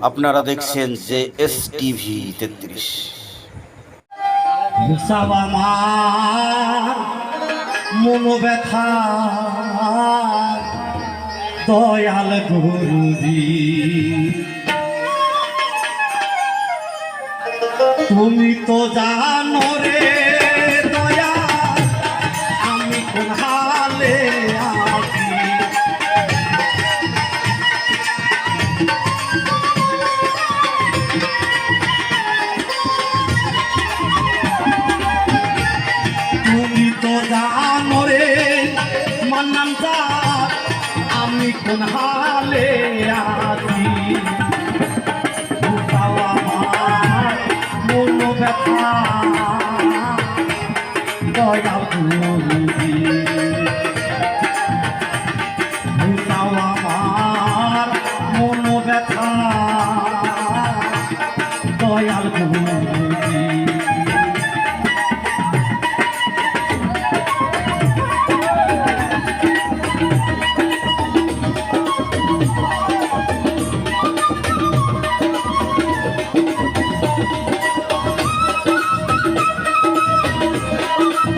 আপনারা দেখছেন যে এস টিভি তেত্রিশ মনো ব্যথা দয়াল গুরুজি। তুমি তো জানো রে আমি কোন হালে আছি? মন ব্যথা। দয়া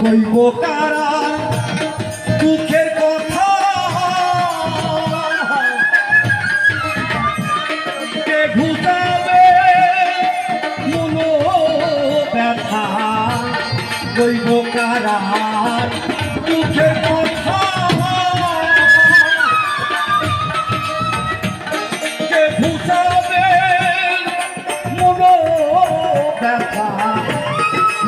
কইব কারার দুঃখের কথা। কে ভুতাবে মনো ব্যথা কইব কারার দুঃখের কথা।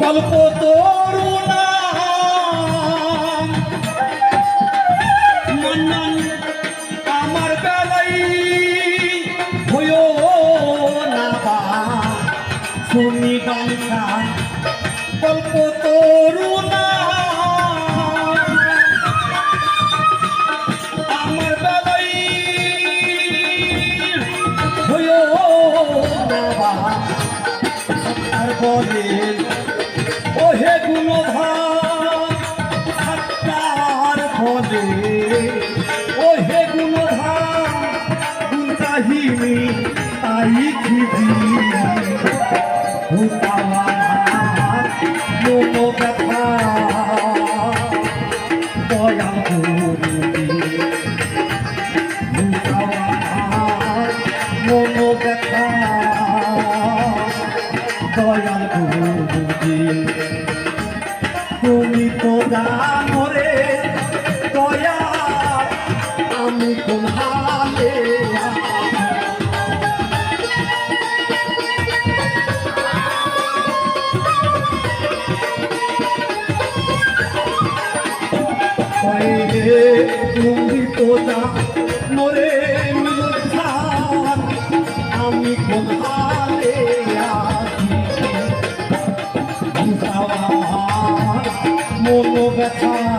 কল্প তরুণা মন্নন আমার বেলাই হইও না বা। শুনি বাংলা কল্প তরুণা আমার বেলাই হইও না বা আর বলেন ও হে গুণধাম সত্তার বলে ও হে গুণধাম গুণ কাহিনী তাই খিবি ভূতাওয়ার তুমি তো জানো রে মিলন আমি আছি মন ব্যথা